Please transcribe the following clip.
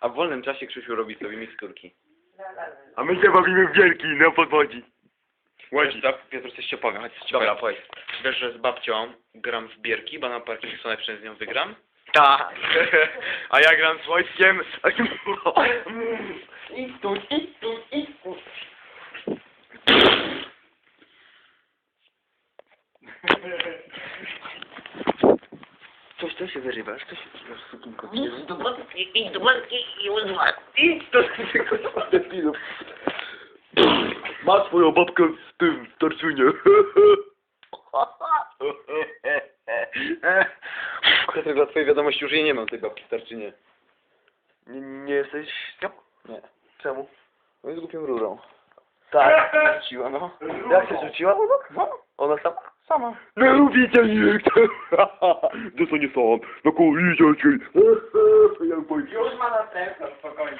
A w wolnym czasie Krzysiu robi sobie miksturki. A my się bawimy w wielki na podwodzi. Wiesz co, Piotr, coś ci opowiem, chodź coś ci Dobra, powiem. Wiesz, że z babcią gram w bierki, bo na Parkinsona przez nią wygram? Tak. A ja gram z Wojtkiem. Idź tu, idź tu, idź tu. Coś, co się wyrywasz? Co się wyrywasz, sukinko? Idź do matki, idź do matki i uzwaj. Idź do tego debilu. Ma swoją babkę w tym, w Tarczynie. Piotr, dla twojej wiadomości już jej nie mam tej babki w Tarczynie. Nie, nie jesteś... Nie. Czemu? No jest głupią rurą. Tak. Rzuciła, no. Jak się rzuciła? No, Ona sama? Sama. më? Me rupi që një këtë. Dësë një samë, me ku i që që. Janë pojtë. Jush ma në të të përkojnë.